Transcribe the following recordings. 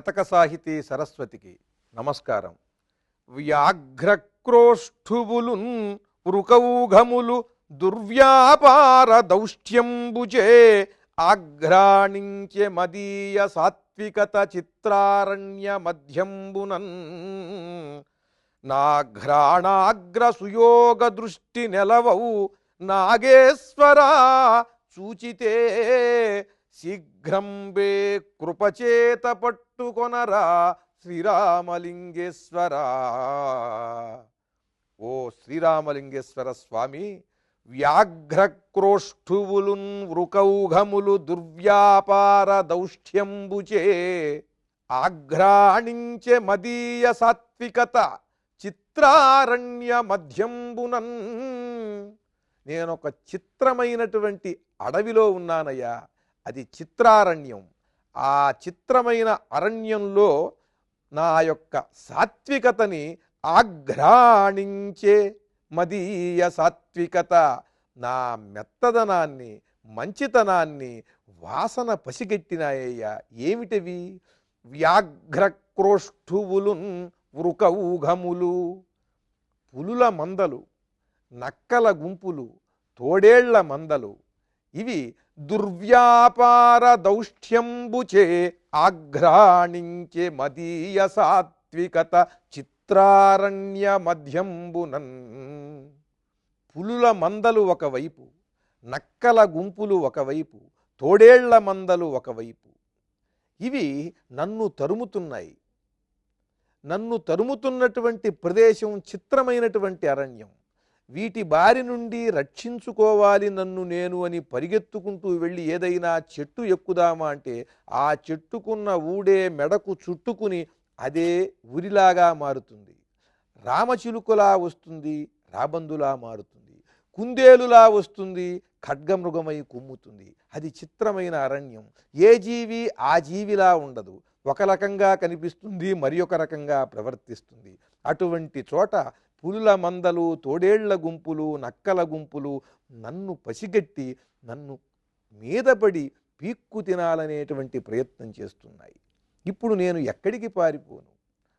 శతక సాహితీ సరస్వతికి నమస్కారం. వ్యాఘ్రక్రోష్ఠువులున్ వృకౌఘములు దుర్వ్యాపార దౌష్ట్యంబుచే ఆఘ్రాణించె మదీయ సాత్వికత చిత్రారణ్య మధ్యంబునన్. నాఘ్రాణాగ్ర సుయోగ దృష్టి నెలవవు నాగేశ్వరా సూచితే శీఘ్రంబే కృపచేత పట్టుకొనరా శ్రీరామలింగేశ్వరా ఓ శ్రీరామలింగేశ్వర స్వామి వ్యాఘ్రక్రోష్ఠువులున్ వృకౌఘములు దుర్వ్యాపార దౌష్ట్యంబుచే ఆఘ్రాణించే మదీయ సాత్వికత చిత్రారణ్య మధ్యంబునన్ నేనొక చిత్రమైనటువంటి అడవిలో ఉన్నానయ్యా. అది చిత్రారణ్యం. ఆ చిత్రమైన అరణ్యంలో నా యొక్క సాత్వికతని ఆఘ్రాణించే మదీయ సాత్వికత. నా మెత్తదనాన్ని మంచితనాన్ని వాసన పసిగెట్టినాయ్యా. ఏమిటవి? వ్యాఘ్రక్రోష్ఠువులున్ వృకౌఘములు పులుల మందలు నక్కల గుంపులు తోడేళ్ళ మందలు ఇవి దుర్వ్యాపార దౌష్ట్యంబుచే ఆఘ్రాణించే మదీయ సాత్వికత చిత్రారణ్య మధ్యంబునన్ పులుల మందలు ఒకవైపు నక్కల గుంపులు ఒకవైపు తోడేళ్ళ మందలు ఒకవైపు. ఇవి నన్ను తరుముతున్నాయి. నన్ను తరుముతున్నటువంటి ప్రదేశం చిత్రమైనటువంటి అరణ్యం. వీటి బారి నుండి రక్షించుకోవాలి నన్ను నేను అని పరిగెత్తుకుంటూ వెళ్ళి ఏదైనా చెట్టు ఎక్కుదామా అంటే ఆ చెట్టుకున్న ఊడే మెడకు చుట్టుకుని అదే ఉరిలాగా మారుతుంది. రామచిలుకలా వస్తుంది రాబందులా మారుతుంది. కుందేలులా వస్తుంది ఖడ్గమృగమై కుమ్ముతుంది. అది చిత్రమైన అరణ్యం. ఏ జీవి ఆ జీవిలా ఉండదు. ఒక రకంగా కనిపిస్తుంది మరి ఒక రకంగా ప్రవర్తిస్తుంది. అటువంటి చోట పులుల మందలు తోడేళ్ళ గుంపులు నక్కల గుంపులు నన్ను పసిగట్టి నన్ను మీదపడి పీక్కు తినాలనేటువంటి ప్రయత్నం చేస్తున్నాయి. ఇప్పుడు నేను ఎక్కడికి పారిపోను?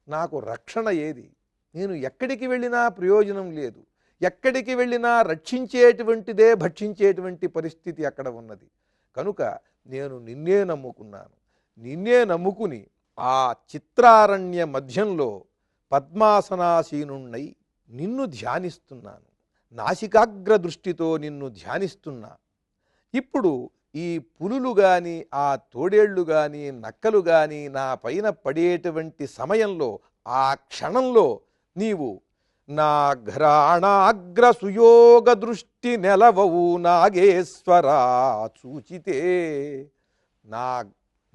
నాకు రక్షణ ఏది? నేను ఎక్కడికి వెళ్ళినా ప్రయోజనం లేదు. ఎక్కడికి వెళ్ళినా రక్షించేటువంటిదే భక్షించేటువంటి పరిస్థితి అక్కడ ఉన్నది. కనుక నేను నిన్నే నమ్ముకున్నాను. నిన్నే నమ్ముకుని ఆ చిత్రారణ్య మధ్యంలో పద్మాసనాసీనుణ్ణై నిన్ను ధ్యానిస్తున్నాను. నాసికాగ్ర దృష్టితో నిన్ను ధ్యానిస్తున్నా. ఇప్పుడు ఈ పులులు కానీ ఆ తోడేళ్ళు కానీ నక్కలు కానీ నా పైన పడేటువంటి సమయంలో ఆ క్షణంలో నీవు నా ఘ్రాణాగ్ర సుయోగ దృష్టి నెలవవు నాగేశ్వరా చూచితే నా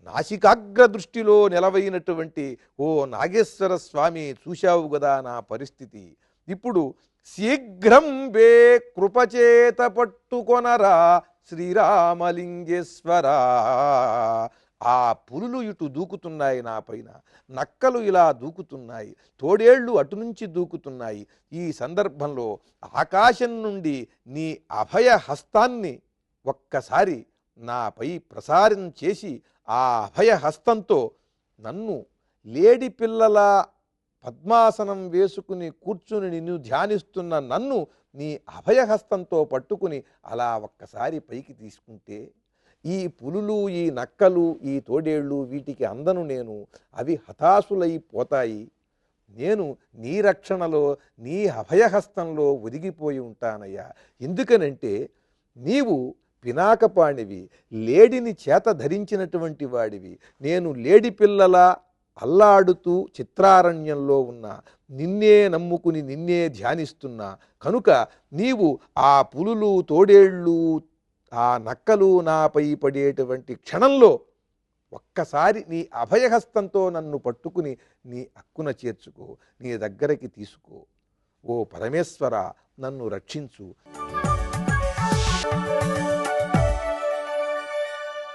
నాసికాగ్ర దృష్టిలో నిలవైనటువంటి ఓ నాగేశ్వర స్వామి చూశావు కదా నా పరిస్థితి. ఇప్పుడు శీఘ్రం వే కృపచేత పట్టుకొనరా శ్రీరామలింగేశ్వరా. ఆ పులులు ఇటు దూకుతున్నాయి నా పైన నక్కలు ఇలా దూకుతున్నాయి తోడేళ్ళు అటు నుంచి దూకుతున్నాయి. ఈ సందర్భంలో ఆకాశం నుండి నీ అభయ హస్తాన్ని ఒక్కసారి నాపై ప్రసారం చేసి ఆ అభయ హస్తంతో నన్ను లేడి పిల్లల పద్మాసనం వేసుకుని కూర్చుని నిన్ను ధ్యానిస్తున్న నన్ను నీ అభయహస్తంతో పట్టుకుని అలా ఒక్కసారి పైకి తీసుకుంటే ఈ పులులు ఈ నక్కలు ఈ తోడేళ్ళు వీటికి అందను నేను అవి హతాశులైపోతాయి. నేను నీ రక్షణలో నీ అభయహస్తంలో ఒదిగిపోయి ఉంటానయ్యా. ఎందుకనంటే నీవు పినాకపాణివి లేడిని చేత ధరించినటువంటి వాడివి. నేను లేడి పిల్లల అల్లాడుతూ చిత్రారణ్యంలో ఉన్న నిన్నే నమ్ముకుని నిన్నే ధ్యానిస్తున్నా కనుక నీవు ఆ పులులు తోడేళ్ళు ఆ నక్కలు నాపై పడేటువంటి క్షణంలో ఒక్కసారి నీ అభయహస్తంతో నన్ను పట్టుకుని నీ అక్కున చేర్చుకో నీ దగ్గరికి తీసుకో. ఓ పరమేశ్వర నన్ను రక్షించు.